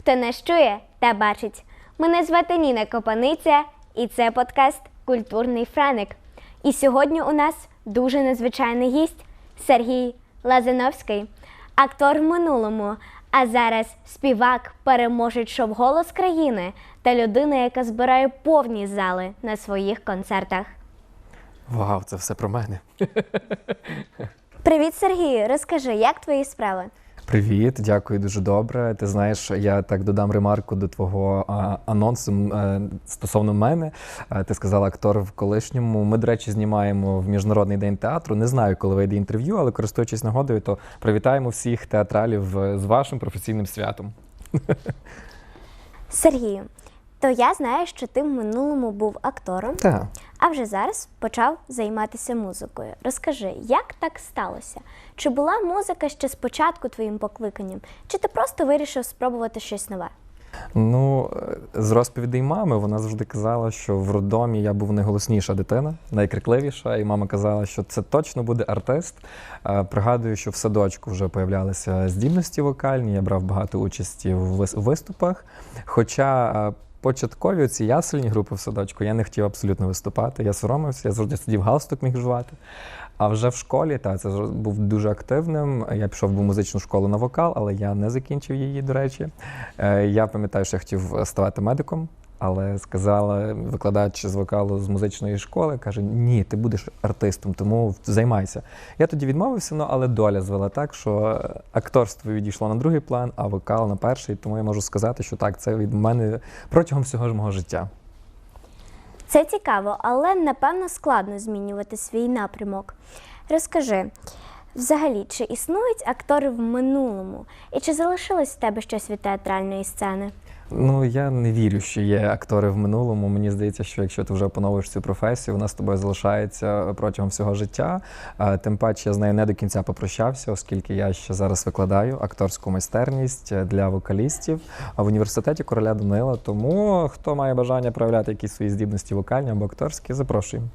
Хто нас чує та бачить. Мене звати Ніна Копаниця, і це подкаст Культурний Франик. І сьогодні у нас дуже незвичайний гість Сергій Лазановський, актор в минулому, а зараз співак, переможець шоу голос країни та людина, яка збирає повні зали на своїх концертах. Вау, це все про мене. Привіт, Сергію! Розкажи, як твої справи? Привіт, дякую дуже добре. Ти знаєш, я так додам ремарку до твого а, анонсу е, стосовно мене. Е, Ти сказала актор в колишньому. Ми, до речі, знімаємо в міжнародний день театру. Не знаю, коли вийде інтерв'ю, але користуючись нагодою, то привітаємо всіх театралів е, з вашим професійним святом. Сергію, то я знаю, що ти в минулому був актором. Так. А вже зараз почав займатися музикою. Розкажи, як так сталося? Чи була музика ще спочатку твоїм покликанням, чи ти просто вирішив спробувати щось нове? Ну, е, з розповідей мами вона завжди казала, що в роддомі я був найголосніша дитина, найкрикливіша, і мама казала, що це точно буде артист. Е, Пригадую, що в садочку вже появлялися здібності вокальні, я брав багато участі в вис- виступах. Хоча е, початкові ці ясельні групи в садочку я не хотів абсолютно виступати. Я соромився, я завжди сидів галстук міг жувати. А вже в школі, та це був дуже активним. Я пішов в музичну школу на вокал, але я не закінчив її, до речі. Е, Я пам'ятаю, що я хотів ставати медиком, але сказала викладач з вокалу з музичної школи, каже: Ні, ти будеш артистом, тому займайся. Я тоді відмовився, ну але доля звела так, що акторство відійшло на другий план, а вокал на перший. Тому я можу сказати, що так, це від мене протягом всього ж мого життя. Це цікаво, але напевно складно змінювати свій напрямок. Розкажи, взагалі, чи існують актори в минулому, і чи залишилось в тебе щось від театральної сцени? Ну я не вірю, що є актори в минулому. Мені здається, що якщо ти вже опановуєш цю професію, вона з тобою залишається протягом всього життя. Тим паче я з нею не до кінця попрощався, оскільки я ще зараз викладаю акторську майстерність для вокалістів в університеті короля Данила. Тому хто має бажання проявляти якісь свої здібності вокальні або акторські, запрошуємо.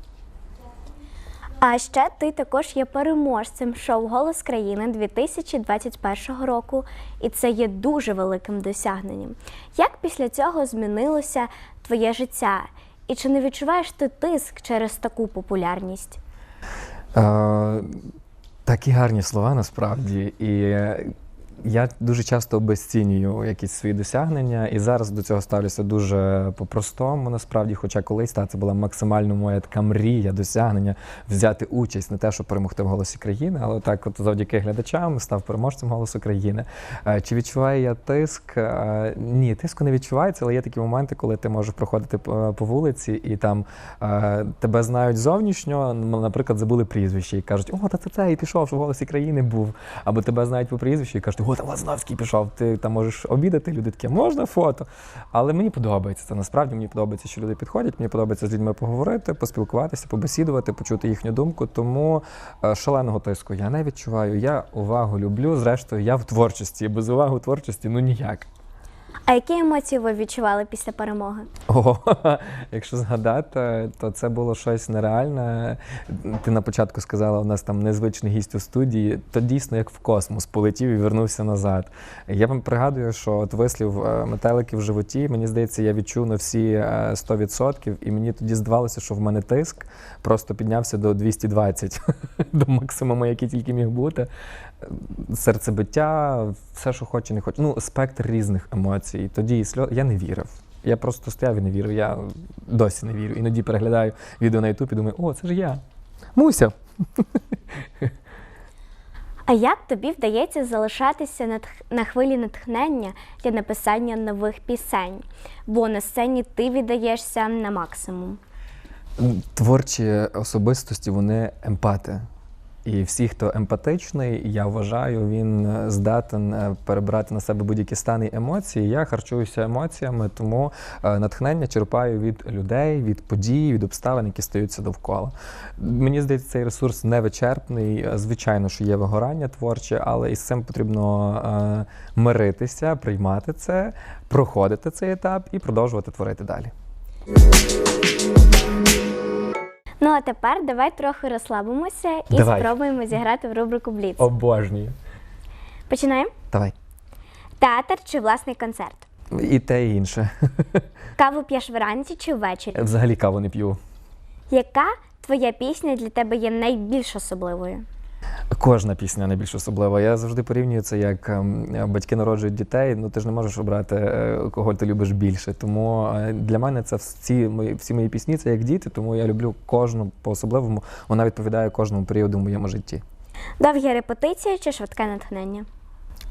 А ще ти також є переможцем шоу Голос країни 2021 року, і це є дуже великим досягненням. Як після цього змінилося твоє життя? І чи не відчуваєш ти тиск через таку популярність? Е, такі гарні слова насправді. І я дуже часто обесцінюю якісь свої досягнення, і зараз до цього ставлюся дуже по-простому. Насправді, хоча колись та це була максимально моя така мрія, досягнення взяти участь не те, щоб перемогти в голосі країни, але так, от завдяки глядачам став переможцем голосу країни. Е, Чи відчуваю я тиск? Е, Ні, тиску не відчувається, але є такі моменти, коли ти можеш проходити по вулиці, і там е, тебе знають зовнішньо, наприклад, забули прізвище і кажуть, о, та це це і пішов, що в голосі країни був. Або тебе знають по прізвищу і кажуть, о, там Лазновський пішов, ти там можеш обідати, люди такі, можна фото. Але мені подобається це. Насправді мені подобається, що люди підходять, мені подобається з людьми поговорити, поспілкуватися, побесідувати, почути їхню думку. Тому е, шаленого тиску я не відчуваю. Я увагу люблю. Зрештою, я в творчості. Без уваги у творчості ну ніяк. А які емоції ви відчували після перемоги? О, якщо згадати, то це було щось нереальне. Ти на початку сказала, у нас там незвичний гість у студії, то дійсно як в космос полетів і вернувся назад. Я вам пригадую, що от вислів е, метелики в животі, мені здається, я відчув на всі е, 100%, і мені тоді здавалося, що в мене тиск просто піднявся до 220, до максимуму, який тільки міг бути. Серцебиття, все, що хоче, не хоче. Ну, спектр різних емоцій. Тоді і сльоз. Я не вірив. Я просто стояв і не вірив. Я досі не вірю. Іноді переглядаю відео на Ютуб і думаю, о, це ж я. Муся. А як тобі вдається залишатися натх- на хвилі натхнення для написання нових пісень? Бо на сцені ти віддаєшся на максимум. Творчі особистості, вони емпати. І всі, хто емпатичний, я вважаю, він е, здатен е, перебрати на себе будь-які стани емоції. Я харчуюся емоціями, тому е, натхнення черпаю від людей, від подій, від обставин, які стаються довкола. Мені здається, цей ресурс невичерпний. Е, Звичайно, що є вигорання творче, але із цим потрібно миритися, приймати це, проходити цей етап і продовжувати творити далі. Ну а тепер давай трохи розслабимося і Давай. спробуємо зіграти в рубрику Бліц. Обожнюю. Починаємо? Давай. Театр чи власний концерт? І те, і інше. Каву п'єш вранці чи ввечері? Взагалі каву не п'ю. Яка твоя пісня для тебе є найбільш особливою? Кожна пісня найбільш особлива. Я завжди порівнюю це, як ем, батьки народжують дітей. Ну ти ж не можеш обрати, е, кого ти любиш більше. Тому е, для мене це всі мої всі мої пісні, це як діти, тому я люблю кожну по-особливому. Вона відповідає кожному періоду в моєму житті. Довгі репетиції чи швидке натхнення?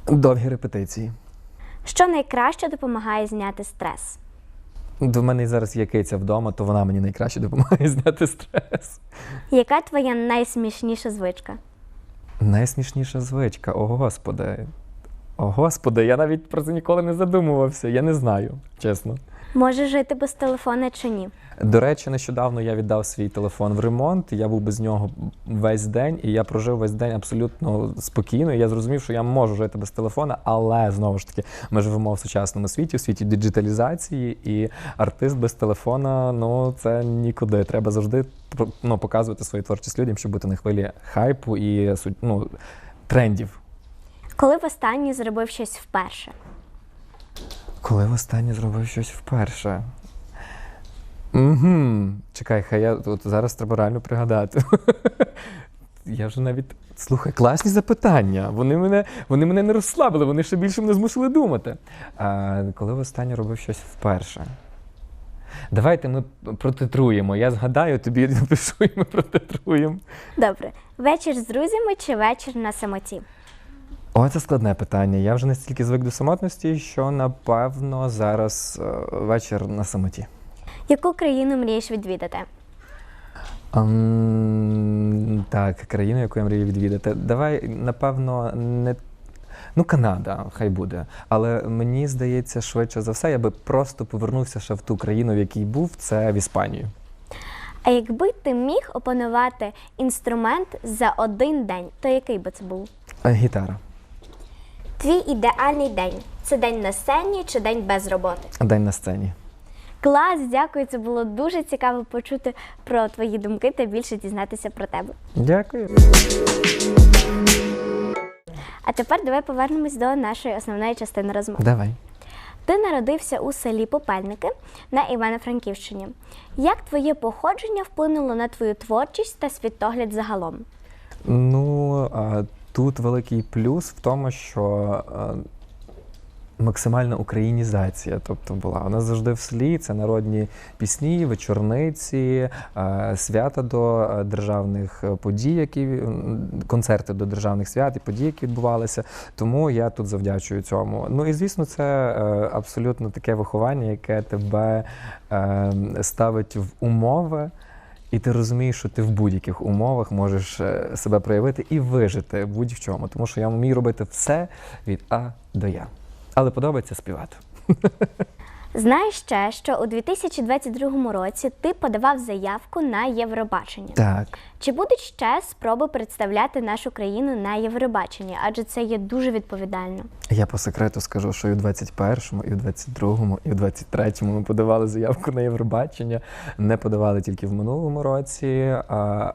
Довгі репетиції. Що найкраще допомагає зняти стрес? До мене зараз є киця вдома, то вона мені найкраще допомагає зняти стрес. Яка твоя найсмішніша звичка? Найсмішніша звичка, о господи. О господи, я навіть про це ніколи не задумувався. Я не знаю, чесно. Може жити без телефона чи ні? До речі, нещодавно я віддав свій телефон в ремонт. Я був без нього весь день, і я прожив весь день абсолютно спокійно. І я зрозумів, що я можу жити без телефона, але знову ж таки, ми живемо в сучасному світі, в світі диджиталізації, і артист без телефона ну це нікуди. Треба завжди ну, показувати свою творчість людям, щоб бути на хвилі хайпу і ну, трендів. Коли востаннє зробив щось вперше? Коли востаннє зробив щось вперше? Угу. Чекай, хай я от зараз треба реально пригадати. Я вже навіть. Слухай, класні запитання. Вони мене, вони мене не розслабили, вони ще більше мене змусили думати. А, коли востаннє робив щось вперше? Давайте ми протитруємо. Я згадаю, тобі напишу, і ми протитруємо. Добре, вечір з друзями чи вечір на самоті? О, це складне питання. Я вже настільки звик до самотності, що напевно зараз е, вечір на самоті. Яку країну мрієш відвідати? Ам, так, країну, яку я мрію відвідати. Давай, напевно, не. Ну, Канада, хай буде. Але мені здається, швидше за все, я би просто повернувся ще в ту країну, в якій був, це в Іспанію. А якби ти міг опанувати інструмент за один день, то який би це був? Е, Гітара. Твій ідеальний день це день на сцені чи день без роботи? День на сцені. Клас, дякую. Це було дуже цікаво почути про твої думки та більше дізнатися про тебе. Дякую. А тепер давай повернемось до нашої основної частини розмови. Давай. Ти народився у селі Попельники на Івано-Франківщині. Як твоє походження вплинуло на твою творчість та світогляд загалом? Ну, тут великий плюс в тому, що максимальна українізація, тобто була. У нас завжди в селі це народні пісні, вечорниці, свята до державних е, подій, які концерти до державних свят і подій, які відбувалися. Тому я тут завдячую цьому. Ну і звісно, це е, абсолютно таке виховання, яке тебе е, ставить в умови. І ти розумієш, що ти в будь-яких умовах можеш е, себе проявити і вижити будь-в чому. Тому що я вмію робити все від А до Я. Але подобається співати. Знаєш ще, що у 2022 році ти подавав заявку на Євробачення. Так. Чи будуть ще спроби представляти нашу країну на Євробаченні? Адже це є дуже відповідально. Я по секрету скажу, що і у 21-му, і у 22-му, і у 23-му ми подавали заявку на Євробачення. Не подавали тільки в минулому році. А,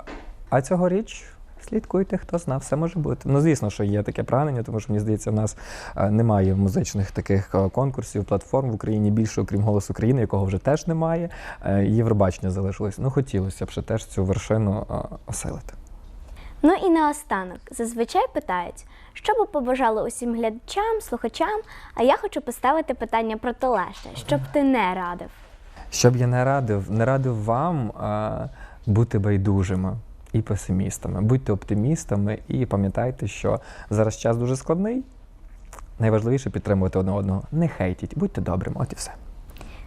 а цьогоріч слідкуйте, хто знав, все може бути. Ну, звісно, що є таке прагнення, тому що мені здається, в нас е, немає музичних таких е, конкурсів, платформ в Україні більше, окрім голосу України, якого вже теж немає. Е, Євробачення залишилось. Ну, хотілося б ще теж цю вершину осилити. Ну і наостанок, зазвичай питають, що би побажали усім глядачам, слухачам, а я хочу поставити питання протилежне, що б ти не радив. Щоб я не радив, не радив вам а, бути байдужими і песимістами. Будьте оптимістами і пам'ятайте, що зараз час дуже складний. Найважливіше підтримувати одне одного. Не хейтіть, будьте добрими, от і все.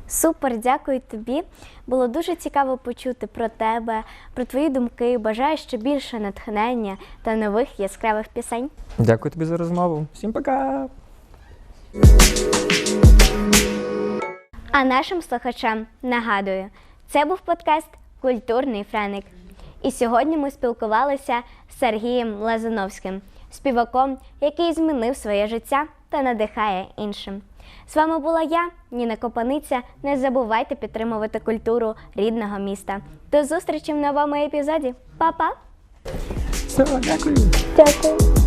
Супер, дякую тобі. Було дуже цікаво почути про тебе, про твої думки. Бажаю ще більше натхнення та нових яскравих пісень. Дякую тобі за розмову. Всім пока! А нашим слухачам нагадую, це був подкаст Культурний Френик. І сьогодні ми спілкувалися з Сергієм Лазановським, співаком, який змінив своє життя та надихає іншим. З вами була я, Ніна Копаниця. Не забувайте підтримувати культуру рідного міста. До зустрічі в новому епізоді. Па-па! Все, дякую. Дякую.